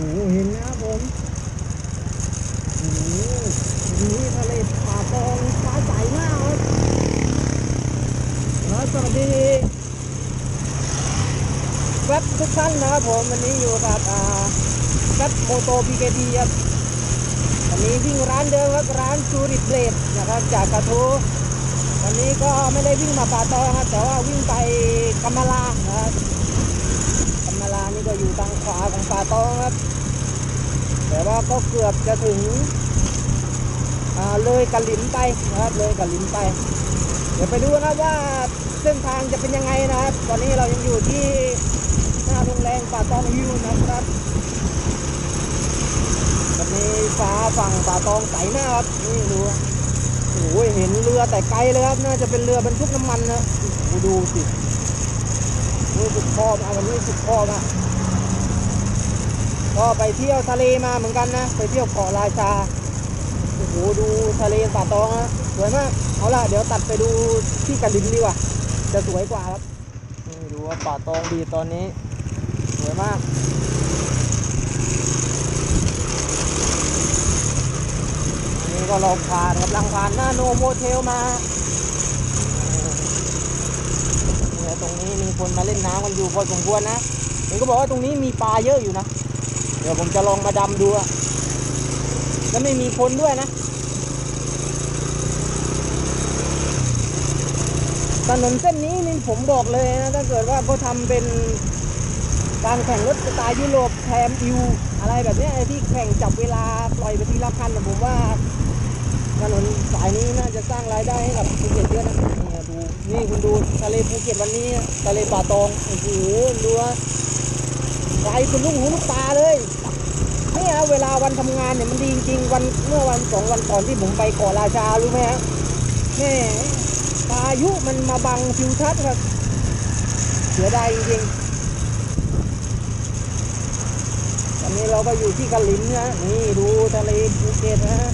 โหเห็นนะครับผมโอ้นี่ทะเลป่าตองฟ้าใสมากครับแล้วสวัสดีแวบทุกท่านนะครับผมวันนี้อยู่กับอ่าแวบโมโตพีเคทีครับวันนี้วิ่งร้านเดิมครับร้านซูริเบลดนะครับจากกระทู้วันนี้ก็ไม่ได้วิ่งมาป่าตองครับแต่ว่าวิ่งไปกำมะลานะครับ กำมะลา นี่ก็อยู่ทางขวาของป่าตองครับ แต่ว่าก็เกือบจะถึงเลยกระลิมไปนะครับเลยกระลิมไป เดี๋ยวไปดูนะครับว่าเส้นทางจะเป็นยังไงนะครับ ตอนนี้เรายังอยู่ที่หน้าโรงแรมป่าตองฮิวนะครับวันนี้ฟ้าฝั่งป่าตองใสมากครับนี่ดูโอ้โหเห็นเรือแต่ไกลเลยครับ น่าจะเป็นเรือบรรทุกน้ำมันนะดูสินี่สุดคอบอะวันนี้สุดคอบอะ ก็ไปเที่ยวทะเลมาเหมือนกันนะ ไปเที่ยวเกาะราชาโอ้โหดูทะเลป่าตองนะสวยมาก เอาล่ะ เดี๋ยวตัดไปดูที่กระลินดีกว่า จะสวยกว่าครับนี่ดูว่าป่าตองดีตอนนี้ สวยมากนี่ก็เราผ่านกำลังผ่านหน้าโนโมเทลมาตรงนี้มีคนมาเล่นน้ำกันอยู่พอสมควรนะเห็นก็บอกว่าตรงนี้มีปลาเยอะอยู่นะ เดี๋ยวผมจะลองมาดำดูอะแล้วไม่มีคนด้วยนะ ถนนเส้นนี้นี่ผมบอกเลยนะถ้าเกิดว่าเขาทำเป็นการแข่งรถสไตล์ยุโรปแทมอิวอะไรแบบนี้ไอ้ที่แข่งจับเวลาปล่อยไปทีละคันผมว่าถนนสายนี้น่าจะสร้างรายได้ให้กับภูเก็ตเยอะนะนี่ดูนี่คุณดูทะเลภูเก็ตวันนี้ทะเลป่าตองโอ้โหดูว่า ไกลคุณลูกหูลูกตาเลยนี่ฮะเวลาวันทำงานเนี่ยมันดีจริงๆวันเมื่อวันสองวันก่อนที่ผมไปเกาะราชารู้ไหมฮะแม่พายุมันมาบังทิวทัศน์ครับเสียดายจริงๆตอนนี้เราก็อยู่ที่กะหลินนะนี่ดูทะเลภูเก็ตนะฮะ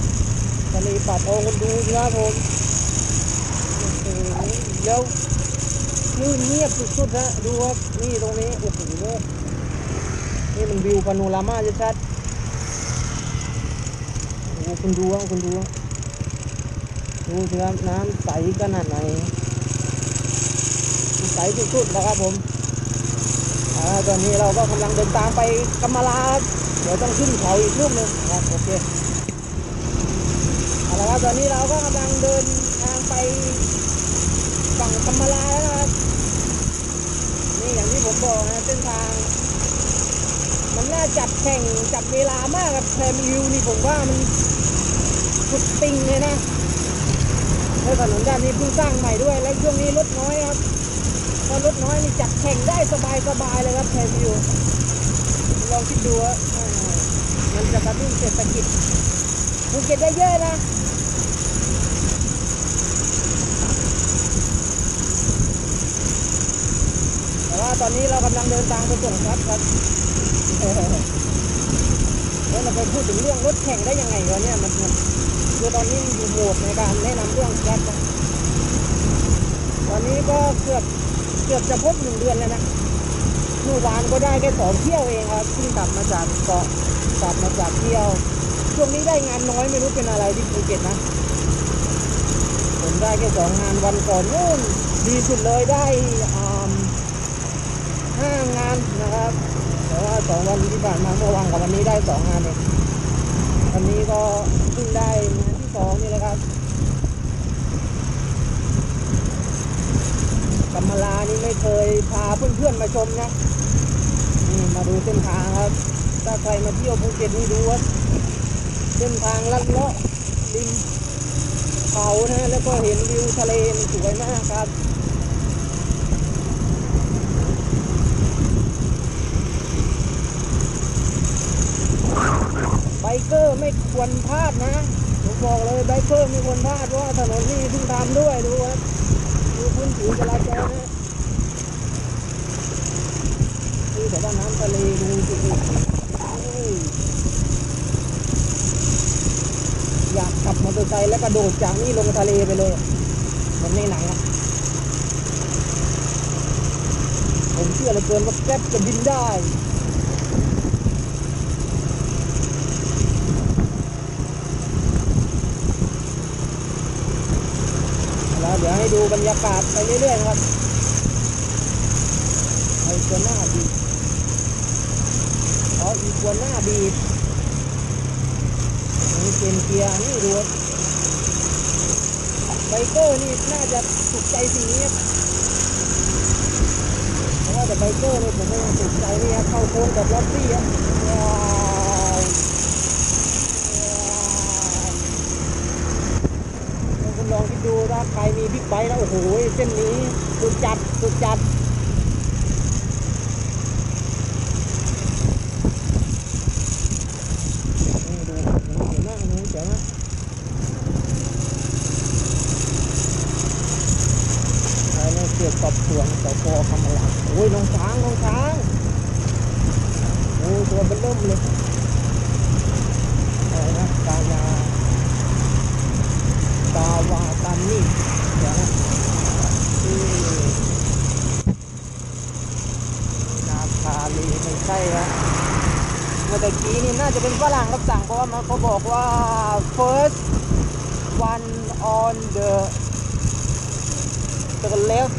ทะเลป่าตองคนดูสิครับผมโอ้โหแล้วคลื่เงียบสุดๆฮะดูครับนี่ตรงนี้โอ้โห นี่มันวิวพาโนรามาชัดๆโอ้คุณดูครับคุณดูครับดูสิครับน้ำใสขนาดไหนใสสุดๆนะครับผมอตอนนี้เราก็กำลังเดินทางไปกำมะลาเดี๋ยวต้องขึ้นเขาอีกลูกหนึ่งครับโอเคเอาละครับตอนนี้เราก็กำลังเดินทางไปฝั่งกำมะลาแล้วนะครับนี่อย่างที่ผมบอกนะเส้นทาง มันน่าจับแข่งจับเวลามากกับแพมวิวนี่ผมว่ามันสุดติงเลยนะแล้วถนนด้านนี้เพิ่งสร้างใหม่ด้วย แล้วช่วงนี้รถน้อยครับถ้ารถน้อยนี่จับแข่งได้สบายสบายๆเลยครับแพมวิวลองคิดดูว่ามันจะกระตุ้นเศรษฐกิจภูเก็ตได้เยอะนะแต่ว่าตอนนี้เรากำลังเดินทางไปส่งครับครับ แล้วเราไปพูดถึงเรื่องรถแข่งได้ยังไงวะเนี่ยมันมันคือตอนนี้อยู่โหมดในการแนะนำเรื่องแก๊สนะตอนนี้ก็เกือบเกือบจะครบหนึ่งเดือนแล้วนะเมื่อวานก็ได้แค่สองเที่ยวเองครับเพิ่งกลับมาจากเกาะกลับมาจากเที่ยว ช่วงนี้ได้งานน้อยไม่รู้เป็นอะไรที่ภูเก็ตนะ ผมได้แค่สองงานวันก่อนนู่นดีสุดเลยได้ห้างานนะครับ แต่ว่าสองวันที่ผ่านมาเมื่อวานกับวันนี้ได้สองงานเองวันนี้ก็เพิ่งได้งานที่สองนี่แหละครับกัมมาลานี่ไม่เคยพาเพื่อนๆมาชมนะนี่มาดูเส้นทางครับ ถ้าใครมาเที่ยวภูเก็ตนี่ดูว่าเส้นทางลัดเลาะริมเขานะแล้วก็เห็นวิวทะเลสวยมากครับ เกอร์ไม่ควรพลาดนะผมบอกเลยไบเกอร์ไม่ควรพลาดเพราะว่าถนนที่เพิ่งทำด้วยดูครับดูพื้นผิวจราจรนะดูแต่ว่าน้ำทะเลดูสิอยอยากขับมอเตอร์ไซค์แล้วกระโดดจากนี่ลงทะเลไปเลยเหมือนในหนังอะผมเชื่อเหลือเกินว่าแก๊ปจะบินได้ ดี๋ยวให้ดูบรรยากาศไปเรื่อยๆนะครับไอ้ตัวหน้าบีอ๋ออีกตัวหน้าบีบนี่เป็นเกียร์นี่ดูครับไบเกอร์นี่น่าจะถูกใจสีนี้ครับเพราะว่าแต่ไบเกอร์นี่ผมไม่ถูกใจนี่ครับเข้าโค้งแบบล็อบบี้ครับว้าวว้าวแล้วคุณลองคิดดูถ้าใครมีบิ๊ก ไบค์แล้วโอ้โหเส้นนี้สุดจัดสุดจัดดูเดี๋ยวนั่งเดี๋ยวนะอะไรเนี่ยเกี่ยวกับสวนสพคำหลังโอ้ยน้องช้างน้องช้างโอ้ยตัวเป็นเริ่มเลยอะไรนะกายากาวาตันนี่ นี่นาคาลีไม่ใช่ละเมื่อตะกี้นี่น่าจะเป็นฝรั่งรับสั่งเพราะว่ามันเขาบอกว่า first one on the the left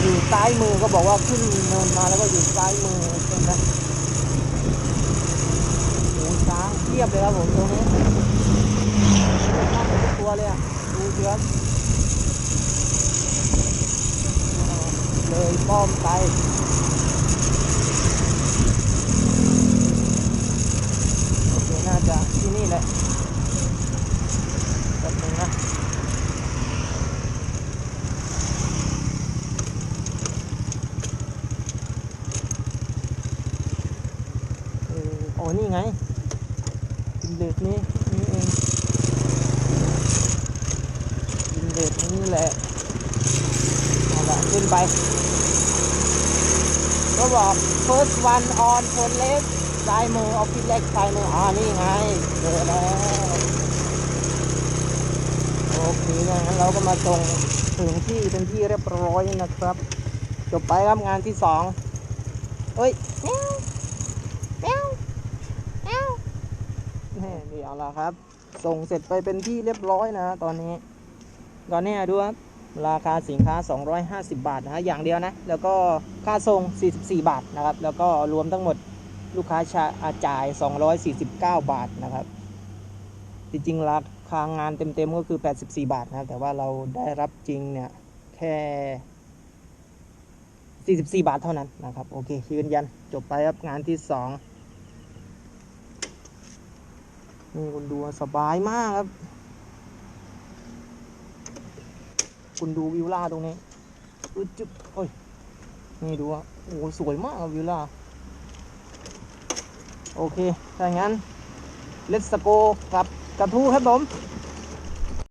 อยู่ซ้ายมือก็บอกว่าขึ้นเนินมาแล้วก็อยู่ซ้ายมือใช่ไหมโอ้ช้างเทียบเลยครับผมตรงนี้นั่งตัวเลยอะดูสิครับ เลยป้อมไปโอเคน่าจะที่นี่แหละแป๊บนึงนะเออโอ้นี่ไงกินเด็ดนี้นี่เองกินเด็ดนี่แหละเอาละขึ้นไป ก็บอก first one on turn left ซ้ายมือออฟฟิศเล็กซ้ายมืออ่านี่ไงเจอแล้วโอเคงั้นเราก็มาส่งถึงที่เป็นที่เรียบร้อยนะครับ จบไปครับงานที่สองเอ้ยแมวแมวแมวนี่เดี๋ยวละครับ ส่งเสร็จไปเป็นที่เรียบร้อยนะ ตอนนี้ ตอนนี้ดูครับ ราคาสินค้า 250 บาทนะฮะอย่างเดียวนะ แล้วก็ค่าส่ง 44 บาทนะครับ แล้วก็รวมทั้งหมดลูกค้าชาอาจ่าย 249 บาทนะครับ จริงๆราคางานเต็มๆก็คือ 84 บาทนะครับแต่ว่าเราได้รับจริงเนี่ยแค่ 44 บาทเท่านั้นนะครับ โอเคยืนยันจบไปครับงานที่ 2 นี่คุณดูสบายมากครับ คุณดูวิวล่าตรงนี้อึดจึ๊บโอ้ย นี่ดูอะโอ้โหสวยมากอะวิวล่า โอเค ถ้างั้น let's go กับกระทู้ครับผม